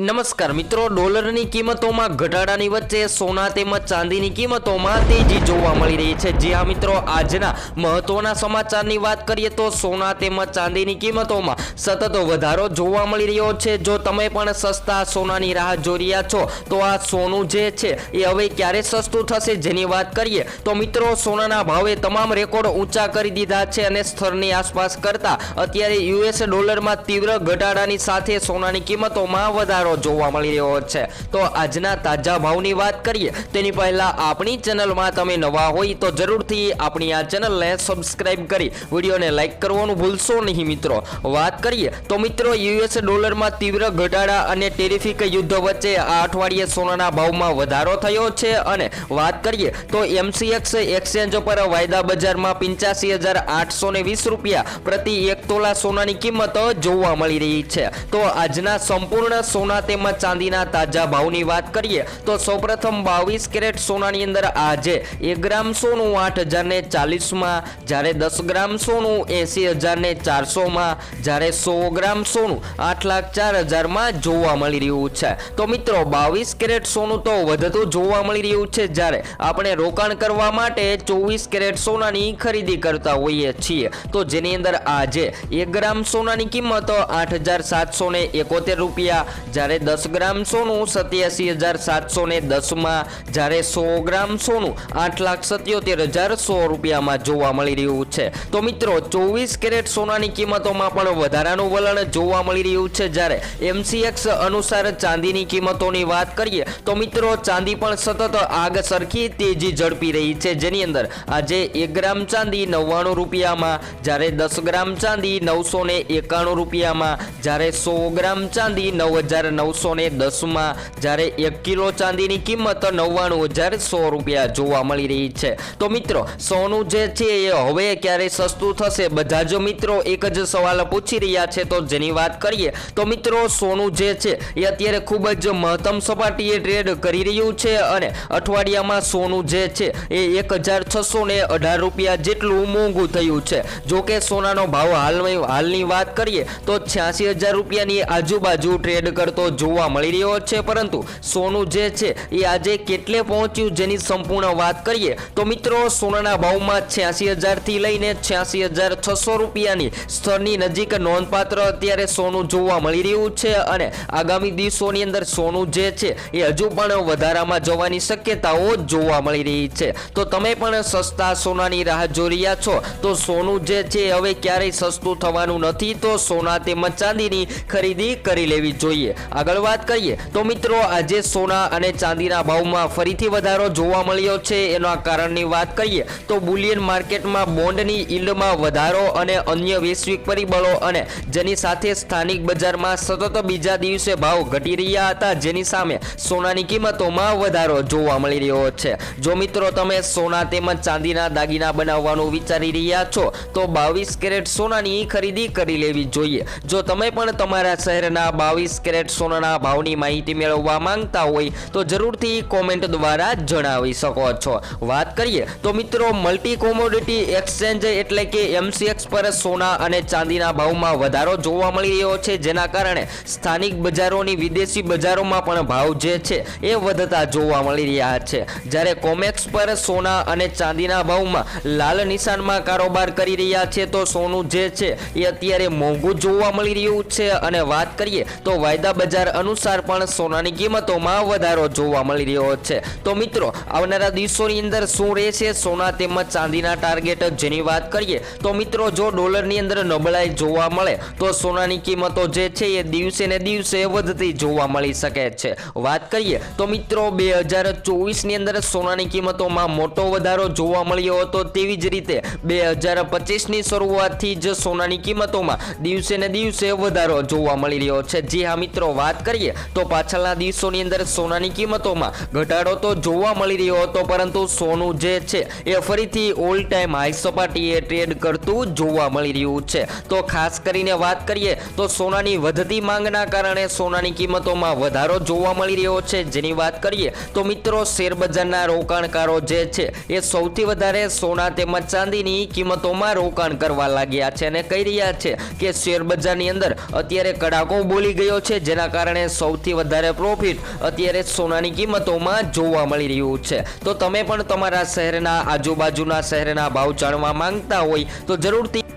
નમસ્કાર મિત્રો, ડોલરની કિંમતોમાં ઘટાડાની વચ્ચે સોના તેમજ ચાંદીની કિંમતોમાં તેજી જોવા મળી રહી છે. જી હા મિત્રો, આજના મહત્વના સમાચારની વાત કરીએ તો સોના તેમજ ચાંદીની કિંમતોમાં સતત વધારો જોવા મળી રહ્યો છે. જો તમે પણ સસ્તા સોનાની રાહ જોઈ રહ્યા છો, તો આ સોનું જે છે એ હવે ક્યારે સસ્તું થશે જેની વાત કરીએ તો મિત્રો, સોનાના ભાવે તમામ રેકોર્ડ ઊંચા કરી દીધા છે અને સ્થળની આસપાસ કરતા અત્યારે યુએસ ડોલરમાં તીવ્ર ઘટાડાની સાથે સોનાની કિંમતોમાં વધારો જોવા મળી રહ્યો છે. તો આજના તાજા ભાવની વાત કરીએ, તેની પહેલા આપણી ચેનલમાં તમે નવા હોય તો જરૂરથી આપણી આ ચેનલને સબસ્ક્રાઈબ કરી, વિડીયોને લાઈક કરવાનું ભૂલશો નહીં મિત્રો. વાત કરીએ, તો મિત્રો યુએસ ડોલરમાં તીવ્ર ઘટાડા અને ટેરિફિક યુદ્ધ વચ્ચે આ અઠવાડિયે સોનાના ભાવમાં વધારો થયો છે અને વાત કરીએ, તો એમસીએક્સ એક્સચેન્જ પર વાયદા બજારમાં પિંચાસી હજાર આઠસો ને વીસ રૂપિયા પ્રતિ એક તોલા સોનાની કિંમત જોવા મળી રહી છે. તો આજના સંપૂર્ણ સોના તેમજ ચાંદીના તાજા ભાવની વાત કરીએ, તો સૌપ્રથમ બાવીસ કેરેટ સોનાની અંદર આજે એક ગ્રામ સોનું, આઠ હજારને ચાલીસમાં, જ્યારે દસ ગ્રામ સોનું, એંસી હજાર ને ચારસોમાં, જ્યારે સો ગ્રામ સોનું, આઠ લાખ ચાર હજારમાં જોવા મળી રહ્યું છે. તો મિત્રો, બાવીસ કેરેટ સોનું તો વધતું જોવા મળી રહ્યું છે, જ્યારે આપણે રોકાણ કરવા માટે ચોવીસ કેરેટ સોનાની ખરીદી કરતા હોઈએ છીએ. તો જેની અંદર આજે એક ગ્રામ સોનાની કિંમત આઠ હજાર સાતસો ને એકોતેર રૂપિયા, જ્યારે દસ ગ્રામ સોનું, સત્યાસી હજાર સાતસો ને દસમાં જ્યારે સો ગ્રામ સોનું, આઠ લાખ સત્યોતેર હજાર સો રૂપિયામાં જોવા મળી રહ્યું છે. તો મિત્રો, ચોવીસ કેરેટ સોનાની કિંમતોમાં પણ વધારાનું વલણ જોવા મળી રહ્યું છે. જ્યારે એમસીએક્સ અનુસાર ચાંદીની કિંમતોની વાત કરીએ, તો મિત્રો, ચાંદી પણ સતત આગ સરખી તેજી ઝડપી રહી છે. જેની અંદર આજે એક ગ્રામ ચાંદી નવ્વાણું રૂપિયામાં, જ્યારે દસ ગ્રામ ચાંદી નવસો એકાણું રૂપિયામાં, જ્યારે સો ગ્રામ ચાંદી નવ હજાર નવસો ને દસમાં જ્યારે એક કિલો ચાંદીની કિંમત નવ્વાણું હજાર સો રૂપિયા જોવા મળી રહી છે. તો મિત્રો, સોનું જે છે એ હવે ક્યારે સસ્તું થશે? બધા જ મિત્રો એક જ સવાલ પૂછી રહ્યા છે, તો જેની વાત કરીએ, તો મિત્રો, સોનું જે છે એ અત્યારે ખૂબ જ મહત્તમ સપાટીએ ટ્રેડ કરી રહ્યું છે અને અઠવાડિયામાં સોનું જે છે એ એક હજાર છસો ને અઢાર રૂપિયા જેટલું મોંઘું થયું છે. જો કે સોનાનો ભાવ હાલની હાલની વાત કરીએ, તો છ્યાસી હજાર રૂપિયાની આજુબાજુ ટ્રેડ કરતો જોવા મળી રહ્યો છે, પરંતુ સોનું જે છે એ આજે કેટલે પહોંચ્યું જેની સંપૂર્ણ વાત કરીએ તો મિત્રો, સોનાના ભાવમાં છ્યાસી હજારથી લઈને છ્યાસી હજાર છસો રૂપિયાની સ્તરની નજીક નોંધપાત્ર અત્યારે સોનું જોવા મળી રહ્યું છે અને આગામી દિવસોની અંદર સોનું જે છે એ હજુ પણ વધારામાં જવાની શક્યતાઓ જોવા મળી રહી છે. તો તમે પણ સસ્તા સોનાની રાહ જોઈ રહ્યા છો, તો સોનું જે છે હવે ક્યારેય સસ્તું થવાનું નથી, તો સોના તેમજ ચાંદીની ખરીદી કરી લેવી જોઈએ. આગળ વાત કરીએ, તો મિત્રો આજે સોના અને ચાંદીના ભાવમાં ફરીથી વધારો જોવા મળ્યો છે એના કારણની વાત કરીએ, તો બુલિયન માર્કેટમાં બોન્ડની ઇલ્ડમાં વધારો અને અન્ય વૈશ્વિક પરિબળો અને જેની સાથે સ્થાનિક બજારમાં સતત બીજા દિવસે ભાવ ઘટી રહ્યા હતા, જેની સામે સોનાની કિંમતોમાં વધારો જોવા મળી રહ્યો છે. જો મિત્રો તમે સોના તેમજ ચાંદીના દાગીના બનાવવાનું વિચારી રહ્યા છો, તો બાવીસ કેરેટ સોનાની ખરીદી કરી લેવી જોઈએ. જો તમે પણ તમારા શહેરના બાવીસ કેરેટ સોનાના ભાવની માહિતી મેળવવા માંગતા હોય તો જરૂરથી કોમેન્ટ દ્વારા જણાવી શકો છો. વાત કરીએ તો મિત્રો મલ્ટી કોમોડિટી એક્સચેન્જ એટલે કે એમસીએક્સ પર સોના અને ચાંદીના ભાવમાં વધારો જોવા મળી રહ્યો છે, જેના કારણે સ્થાનિક બજારોની વિદેશી બજારોમાં પણ ભાવ જે છે એ વધતા જોવા મળી રહ્યા છે. જ્યારે કોમેક્સ પર સોના અને ચાંદીના ભાવમાં લાલ નિશાનમાં કારોબાર કરી રહ્યા છે, તો સોનું જે છે એ અત્યારે મોંઘું જોવા મળી રહ્યું છે. અને વાત કરીએ તો વાયદા બજાર અનુસાર પણ સોનાની કિંમતોમાં વધારો જોવા મળી રહ્યો છે. તો મિત્રો, આવનારા દિવસોની અંદર શું રહેશે? સોના તેમજ ચાંદીના ટાર્ગેટ જેની વાત કરીએ, તો મિત્રો, જો ડોલરની અંદર નબળાઈ જોવા મળે, તો સોનાની કિંમતો જે છે એ દિવસે ને દિવસે વધતી જોવા મળી શકે છે. વાત કરીએ, તો મિત્રો, બે હજાર ચોવીસની અંદર સોનાની કિંમતોમાં મોટો વધારો જોવા મળ્યો હતો તેવી જ રીતે બે હજાર પચીસની શરૂઆતથી જ સોનાની કિંમતોમાં દિવસે ને દિવસે વધારો જોવા મળી રહ્યો છે. જી હા, મિત્રો વાત કરીએ તો પાછળના દિવસોની અંદર સોનાની કિંમતોમાં ઘટાડો તો જોવા મળી રહ્યો હતો, પરંતુ સોનું જે છે એ ફરીથી ઓલ ટાઈમ હાઈ સપાટીએ ટ્રેડ કરતું જોવા મળી રહ્યું છે. તો ખાસ કરીને વાત કરીએ તો સોનાની વધતી માંગના કારણે સોનાની કિંમતોમાં વધારો જોવા મળી રહ્યો છે. જેની વાત કરીએ તો મિત્રો શેરબજારના રોકાણકારો જે છે એ સૌથી વધારે સોના તેમજ ચાંદીની કિંમતોમાં રોકાણ કરવા લાગ્યા છે અને કહી રહ્યા છે કે શેરબજારની અંદર અત્યારે કડાકો બોલી ગયો છે, જેના કારણે સૌથી વધારે પ્રોફિટ અત્યારે સોનાની કિંમતોમાં જોવા મળી રહ્યું છે. તો તમે પણ તમારા શહેરના આજુબાજુના શહેરના ભાવ જાણવા માંગતા હોય તો જરૂરથી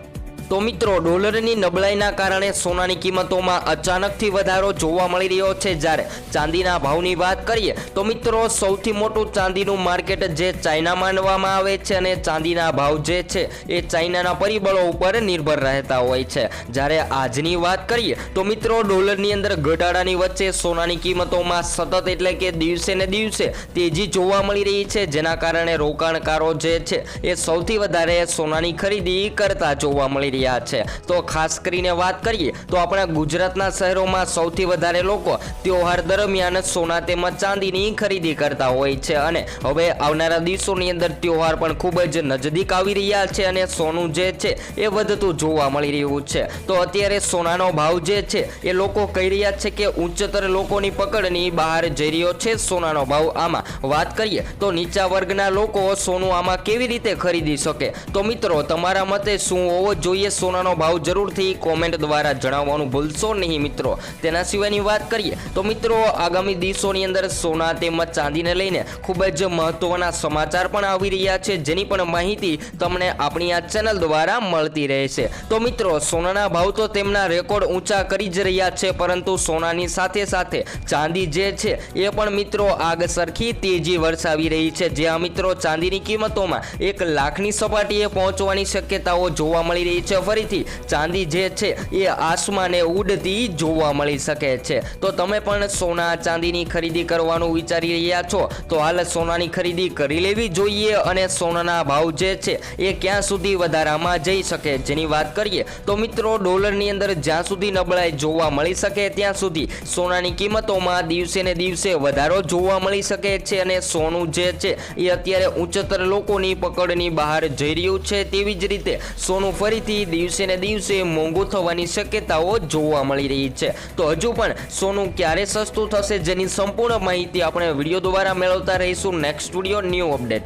તો મિત્રો, ડોલરની નબળાઈના કારણે સોનાની કિંમતોમાં અચાનકથી વધારો જોવા મળી રહ્યો છે. જ્યારે ચાંદીના ભાવની વાત કરીએ, તો મિત્રો, સૌથી મોટું ચાંદીનું માર્કેટ જે ચાઇના માનવામાં આવે છે અને ચાંદીના ભાવ જે છે, એ ચાઇનાના પરિબળો ઉપર નિર્ભર રહેતા હોય છે. જ્યારે આજની વાત કરીએ, તો મિત્રો, ડોલરની અંદર ઘટાડાની વચ્ચે સોનાની કિંમતોમાં સતત એટલે કે દિવસે ને દિવસે તેજી જોવા મળી રહી છે. જેના કારણે રોકાણકારો જે છે, એ સૌથી વધારે સોનાની ખરીદી કરતા જોવા મળી રહ્યા છે. તો ખાસ કરીને વાત કરીએ, તો આપણા ગુજરાતના શહેરોમાં સૌથી વધારે લોકો તહેવાર દરમિયાન સોના તેમજ ચાંદીની ખરીદી કરતા હોય છે. અને હવે આવનારા દિવસોની અંદર તહેવાર પણ ખૂબ જ નજદીક આવી રહ્યા છે અને સોનું જે છે એ વધતું જોવા મળી રહ્યું છે. તો અત્યારે સોનાનો ભાવ જે છે એ લોકો કહી રહ્યા છે કે ઉચ્ચતર લોકોની પકડની બહાર જઈ રહ્યો છે સોનાનો ભાવ. આમાં વાત કરીએ, તો નીચા વર્ગના લોકો સોનું આમાં કેવી રીતે ખરીદી શકે? તો મિત્રો, તમારા મતે શું હોવો જોઈએ? સોનાનો ભાવ જરૂરથી કોમેન્ટ દ્વારા જણાવવાનું ભૂલશો નહીં મિત્રો. તેના સિવાયની વાત કરીએ તો મિત્રો, આગામી દિવસોની અંદર સોના તેમજ ચાંદીને લઈને ખૂબ જ મહત્વના સમાચાર પણ આવી રહ્યા છે, જેની પણ માહિતી તમને આપણી આ ચેનલ દ્વારા મળતી રહેશે. તો મિત્રો, સોનાના ભાવ તો તેમના રેકોર્ડ ઊંચા કરી જ રહ્યા છે, પરંતુ સોનાની સાથે સાથે ચાંદી જે છે, એ પણ મિત્રો આગ સરખી તેજી વરસાવી રહી છે. જ્યાં મિત્રો, ચાંદીની કિંમતોમાં એક લાખની સપાટીએ પહોંચવાની શક્યતાઓ જોવા મળી રહી છે. ફરીથી, ચાંદી જે છે એ આસમાને ઉડતી જોવા મળી શકે છે. તો તમે પણ સોના ચાંદીની ખરીદી કરવાનું વિચારી રહ્યા છો? તો હાલ સોનાની ખરીદી કરી લેવી જોઈએ અને સોનાના ભાવ જે છે એ ક્યાં સુધી વધારામાં જઈ શકે જેની વાત કરીએ, તો મિત્રો, ડોલરની અંદર જ્યાં સુધી નબળાઈ જોવા મળી શકે ત્યાં સુધી સોનાની કિંમતોમાં દિવસે ને દિવસે વધારો જોવા મળી શકે છે અને સોનું જે છે એ અત્યારે ઉચ્ચતર લોકોની પકડની બહાર જઈ રહ્યું છે. તેવી જ રીતે સોનું ફરીથી દિવસે ને દિવસે મોંઘું થવાની શક્યતાઓ જોવા મળી રહી છે. તો હજુ પણ સોનું ક્યારે સસ્તું થશે જેની સંપૂર્ણ માહિતી આપણે વીડિયો દ્વારા મેળવતા રહીશું. Next video new update